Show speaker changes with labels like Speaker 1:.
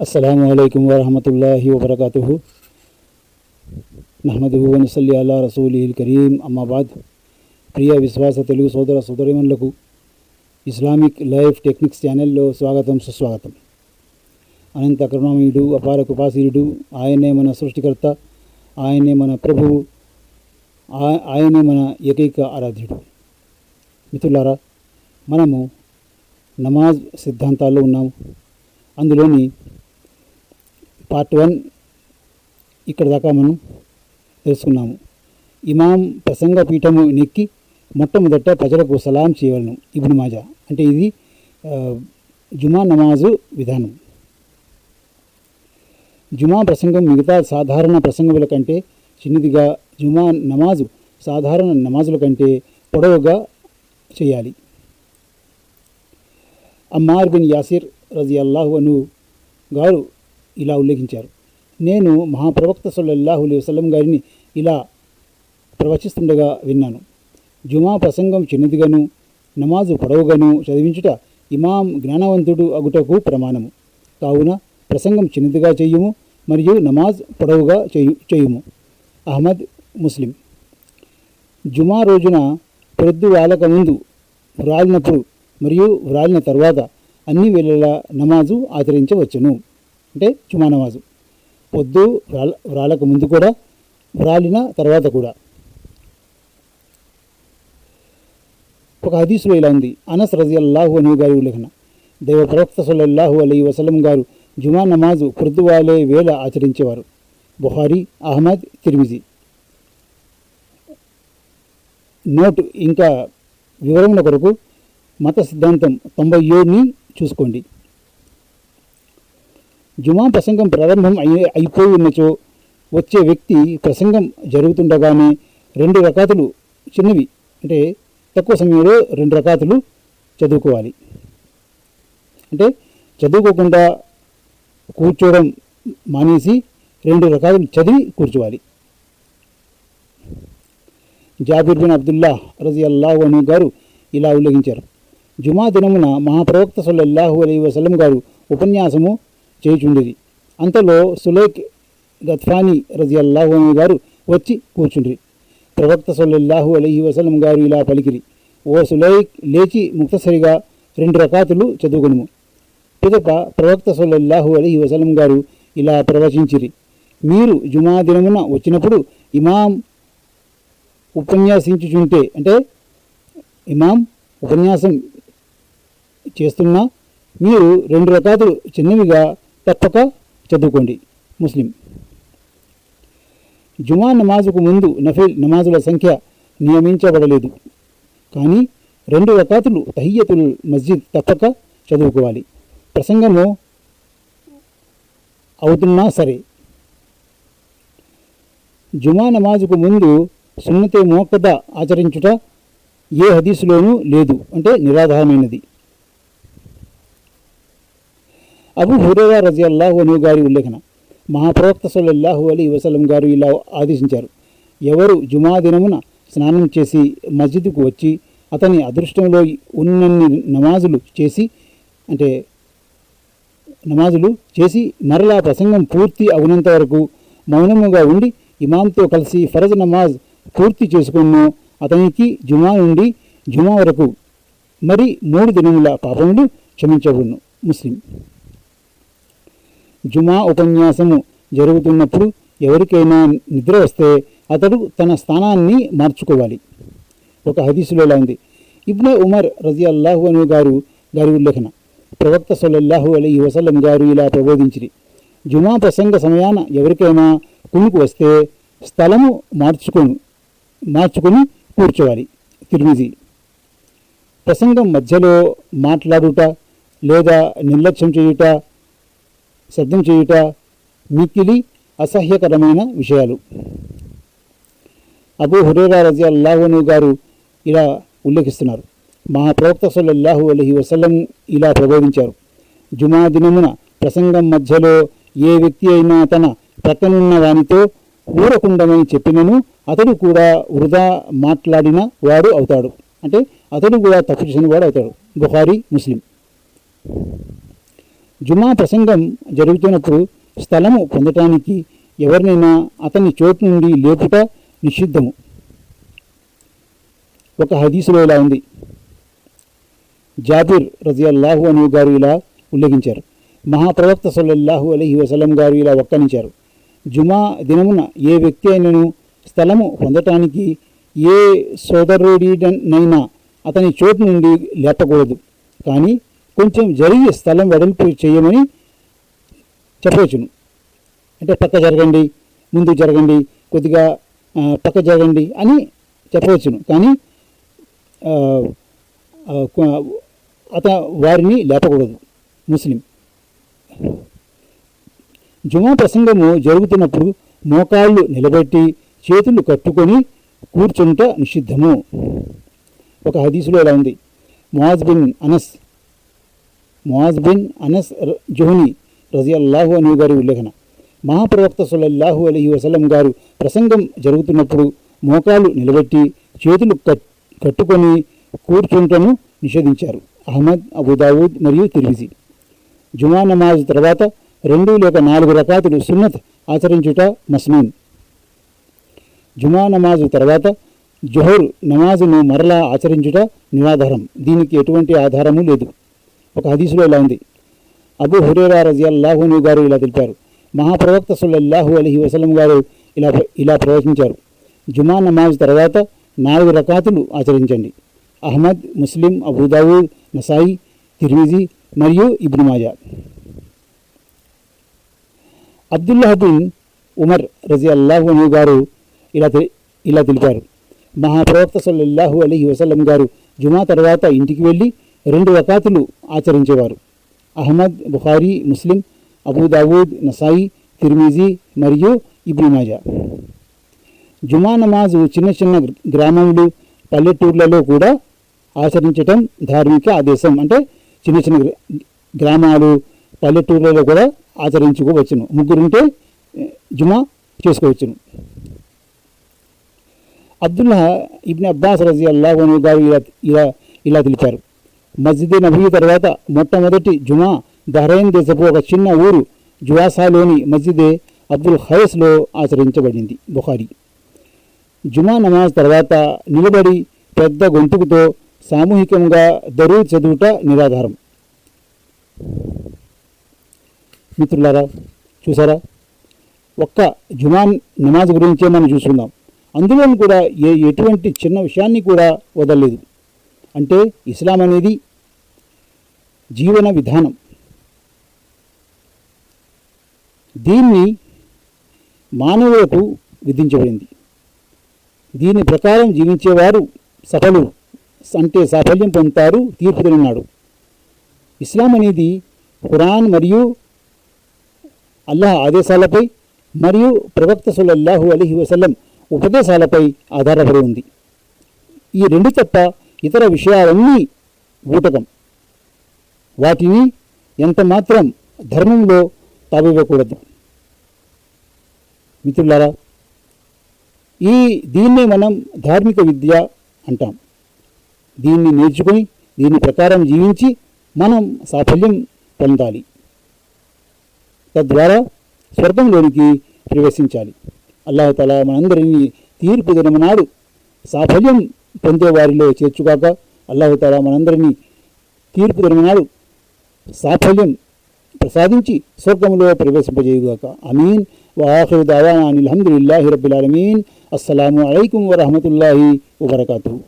Speaker 1: అస్సలం అయికం వరహమతుల్లాహి వబర్కూ నహమదుహు వనసల్లి అల్లా రసూలి కరీం అమ్మాబాద్ ప్రియ విశ్వాస తెలుగు సోదర సోదరిమణులకు ఇస్లామిక్ లైఫ్ టెక్నిక్స్ ఛానల్లో స్వాగతం సుస్వాగతం. అనంత కరుణామయుడు అపార కృపాశీలుడు ఆయనే మన సృష్టికర్త ఆయనే మన ప్రభువు ఆ- ఆయనే మన ఏకైక ఆరాధ్యుడు. మిత్రులారా మనము నమాజ్ సిద్ధాంతాల్లో ఉన్నాము. అందులోని పార్ట్ వన్ ఇక్కడ దాకా మనం తెలుసుకున్నాము ఇమాం ప్రసంగ పీఠము నెక్కి మొట్టమొదట ప్రజలకు సలాం చేయవలను. ఇబ్ను మాజా అంటే ఇది జుమా నమాజు విధానం. జుమా ప్రసంగం మిగతా సాధారణ ప్రసంగముల కంటే చిన్నదిగా జుమా నమాజు సాధారణ నమాజుల కంటే పొడవుగా చేయాలి. అమ్మార్ బిన్ యాసిర్ రజియల్లాహు అను గారు ఇలా ఉల్లేఖించారు. నేను మహాప్రవక్త సల్లల్లాహు అలైహి గారిని ఇలా ప్రవచిస్తుండగా విన్నాను. జుమా ప్రసంగం చిన్నదిగాను నమాజు పొడవుగాను చదివించుట ఇమాం జ్ఞానవంతుడు అగుటకు ప్రమాణము. కావున ప్రసంగం చిన్నదిగా చేయుము మరియు నమాజ్ పొడవుగా చేయు చేయుము. అహ్మద్ ముస్లిం. జుమా రోజున ప్రొద్దు వాళ్ళక ముందు వ్రాలినప్పుడు మరియు వ్రాలిన తర్వాత అన్ని వేళలా నమాజు ఆచరించవచ్చును. అంటే జుమా నమాజు. పొద్దు వ్రాల వ్రాలకు ముందు కూడా వ్రాలిన తర్వాత కూడా. ఒక హదీసులో ఇలా ఉంది. అనస్ రజియల్లాహు అనే గారి ఉల్లేఖన దైవ ప్రవక్త సల్లల్లాహు అలీ వసలం గారు జుమా నమాజు పొద్దువాలే వేళ ఆచరించేవారు. Bukhari Ahmad Tirmidhi. నోట్ ఇంకా వివరముల కొరకు మత సిద్ధాంతం తొంభై ఏడుని చూసుకోండి. జుమా ప్రసంగం ప్రారంభం అయ్యే అయిపోయి ఉన్నచో వచ్చే వ్యక్తి ప్రసంగం జరుగుతుండగానే రెండు రకాతులు చిన్నవి అంటే తక్కువ సమయంలో రెండు రకాతులు చదువుకోవాలి. అంటే చదువుకోకుండా కూర్చోవడం మానేసి రెండు రకాలు చదివి కూర్చోవాలి. జాబిర్ బిన్ అబ్దుల్లా రజీ అల్లాహు అను గారు ఇలా ఉల్లేఖించారు. జుమా దినమున మహాప్రవక్త సల్లల్లాహు అలీ వసలం గారు ఉపన్యాసము చేయుచుండేది. అంతలో సులేక్ గత్ఫానీ రజి అనే గారు వచ్చి కూర్చుండ్రి. ప్రవక్త సొల్లహు అలైహి వసలం గారు ఇలా పలికిరి ఓ సులైక్ లేచి ముక్తసరిగా రెండు రకాతులు చదువుకును పిదప ప్రవక్త సొల్లహు అలీ వసలం గారు ఇలా ప్రవచించిరి మీరు జుమా దినమున వచ్చినప్పుడు ఇమాం ఉపన్యాసించుచుంటే అంటే ఇమాం ఉపన్యాసం చేస్తున్నా మీరు రెండు రకాతులు చిన్నవిగా తప్పక చదువుకోండి. ముస్లిం. జుమా నమాజుకు ముందు నఫిల్ నమాజుల సంఖ్య నియమించబడలేదు. కానీ రెండు రకాతులు తహియతుల్ మస్జిద్ తప్పక చదువుకోవాలి. ప్రసంగము అవుతున్నా సరే. జుమా నమాజుకు ముందు సున్నతే మోకద ఆచరించుట ఏ హదీసులోనూ లేదు. అంటే నిరాధారమైనది. అబు హురేరా రజి అల్లాహు అను గారి ఉల్లేఖన. మహాప్రవక్త సల్లల్లాహు అలీ వసలం గారు ఇలా ఆదేశించారు. ఎవరు జుమా దినమున స్నానం చేసి మస్జిద్కు వచ్చి అతని అదృష్టంలో ఉన్నన్ని నమాజులు చేసి అంటే నమాజులు చేసి మరలా ప్రసంగం పూర్తి అవునంత వరకు మౌనముగా ఉండి ఇమాంతో కలిసి ఫరజ్ నమాజ్ పూర్తి చేసుకున్నో అతనికి జుమా నుండి జుమా వరకు మరి మూడు దినముల పాపములు క్షమించబడును. ముస్లిం జుమా ఉపన్యాసము జరుగుతున్నప్పుడు ఎవరికైనా నిద్ర వస్తే అతడు తన స్థానాన్ని మార్చుకోవాలి. ఒక హదీసులో ఇలా ఉంది. ఇబ్నే ఉమర్ రజి అల్లాహు అనే గారు గారి ఉల్లేఖన. ప్రవక్త సొల్లహు అలీ వసలం గారు ఇలా ప్రబోధించిరి. జుమా ప్రసంగ సమయాన ఎవరికైనా కునుకు వస్తే స్థలము మార్చుకొని మార్చుకొని కూర్చోవాలి. తిరుమిది ప్రసంగం మధ్యలో మాట్లాడుట లేదా నిర్లక్ష్యం చేయుట సిద్ధం చేయుట మిక్కిలి అసహ్యకరమైన విషయాలు. అబూ హురేరా రజి అల్లాహును గారు ఇలా ఉల్లేఖిస్తున్నారు. మా ప్రవక్త సల్లల్లాహు అలహి వసల్లం ఇలా ప్రబోధించారు. జుమా దినమున ప్రసంగం మధ్యలో ఏ వ్యక్తి అయినా తన ప్రక్కనున్న వానితో ఊరకుండమని చెప్పినను అతడు కూడా వృధా మాట్లాడిన వాడు అవుతాడు. అంటే అతడు కూడా తప్పు చేసిన వాడు అవుతాడు. బుహారీ ముస్లిం. జుమా ప్రసంగం జరుగుతున్నప్పుడు స్థలము పొందటానికి ఎవరినైనా అతని చోటు నుండి లేపుట నిషిద్ధము. ఒక హదీసులో ఇలా ఉంది. జాబిర్ రజియల్లాహు అను గారు ఇలా ఉల్లేఖించారు. మహాప్రవక్త సల్లల్లాహు అలహి వసలం గారు ఇలా వక్కనించారు జుమా దినమున ఏ వ్యక్తి అయినను స్థలము పొందటానికి ఏ సోదరుడినైనా అతని చోటు నుండి లేపకూడదు. కానీ కొంచెం జరిగి స్థలం వెడల్పు చేయమని చెప్పవచ్చును. అంటే పక్క జరగండి ముందు జరగండి కొద్దిగా పక్క జరగండి అని చెప్పవచ్చును. కానీ అత వారిని లేపకూడదు ముస్లిం. జుమా ప్రసంగము జరుగుతున్నప్పుడు మోకాళ్ళు నిలబెట్టి చేతులు కట్టుకొని కూర్చుంట నిషిద్ధము. ఒక హదీసులో ఇలా ఉంది. Muaz bin Anas Muaz bin Anas ర- జోహని రజియల్లాహు అనే గారి ఉల్లేఖన. మహాప్రవక్త సల్లల్లాహు అలీ వసలం గారు ప్రసంగం జరుగుతున్నప్పుడు మోకాలు నిలబెట్టి చేతులు కట్ కట్టుకొని కూర్చుంటను నిషేధించారు. అహ్మద్ అబుదావుద్ మరియు తిరిమిజి. జుమా నమాజ్ తర్వాత రెండు లేక నాలుగు రకాతులు సున్నత్ ఆచరించుట మస్నూన్ జుమా నమాజు తర్వాత జోహర్ నమాజును మరలా ఆచరించుట నిరాధారం దీనికి ఎటువంటి ఆధారము లేదు. ఒక హదీసులో ఇలా ఉంది. అబు హురేరా రజియల్లాహుని గారు ఇలా తెలిపారు. మహాప్రవక్త సుల్లల్లాహు అలహి వసలం గారు ఇలా ఇలా ప్రవచించారు. జుమా నమాజ్ తర్వాత నాలుగు రకాతులు ఆచరించండి. అహ్మద్ ముస్లిం అబూదావూద్ నసాయి తిర్మిజీ మరియు Ibn Majah. Abdullah bin Umar రజి అల్లాహు గారు ఇలా ఇలా తెలిపారు. మహాప్రవక్త సల్లల్లాహు అలీ వసలం గారు జుమా తర్వాత ఇంటికి వెళ్ళి రెండు వకాతులు ఆచరించేవారు. అహ్మద్ బుఖారీ ముస్లిం అబూదావూద్ నసాయి తిర్మిజీ మరియు ఇబ్నుమాజా జుమా నమాజు చిన్న చిన్న గ్రామములు పల్లెటూర్లలో కూడా ఆచరించటం ధార్మిక ఆదేశం. అంటే చిన్న చిన్న గ్రామాలు పల్లెటూర్లలో కూడా ఆచరించుకోవచ్చును. ముగ్గురుంటే జుమా చేసుకోవచ్చును. అబ్దుల్లా ఇబ్ని అబ్బాస్ రజీ అల్లాహను గారు ఇలా ఇలా ఇలా తెలిపారు. మస్జిద్ నబీ తర్వాత మొట్టమొదటి జుమా బహ్రైన్ దేశపు ఒక చిన్న ఊరు జువాసాలోని మస్జిదే అబ్దుల్ ఖైస్లో ఆచరించబడింది బుఖారీ. జుమా నమాజ్ తర్వాత నిలబడి పెద్ద గొంతుకుతో సామూహికంగా దరూద్ చదువుట నిరాధారం. మిత్రులారా చూసారా? ఒక్క జుమా నమాజ్ గురించే మనం చూసుకుందాం అందులో కూడా ఏ ఎటువంటి చిన్న విషయాన్ని కూడా వదలలేదు. అంటే ఇస్లాం అనేది జీవన విధానం. దీన్ని మానవులకు విధించబడింది. దీని ప్రకారం జీవించేవారు సఫలు అంటే సాఫల్యం పొందుతారు తీర్పు తిన్నాడు. ఇస్లాం అనేది ఖురాన్ మరియు అల్లాహ్ ఆదేశాలపై మరియు ప్రవక్త సల్లల్లాహు అలీహి వసల్లం ఉపదేశాలపై ఆధారపడి ఉంది. ఈ రెండు తప్ప ఇతర విషయాలన్నీ ఊటకం. వాటిని ఎంత మాత్రం ధర్మంలో తావివ్వకూడదు. మిత్రులారా ఈ దీన్నే మనం ధార్మిక విద్య అంటాం. దీన్ని నేర్చుకొని దీని ప్రకారం జీవించి మనం సాఫల్యం పొందాలి. తద్వారా స్వర్గంలోనికి ప్రవేశించాలి. అల్లాహతల మనందరినీ తీర్పు దినమనాడు సాఫల్యం పొందే వారిలో చేర్చుగాక అల్లాహతల మనందరినీ తీర్పు దినమనాడు సాఫల్యం ప్రసాదించి స్వర్గంలో ప్రవేశింపజేయుగాక. అమీన్ వాఖిరు దావానా అనిల్ హమ్దులిల్లాహి రబ్బిల్ ఆలమీన్. అస్సలాము అలైకుం వరహమతుల్లాహి వబర్కాతుహు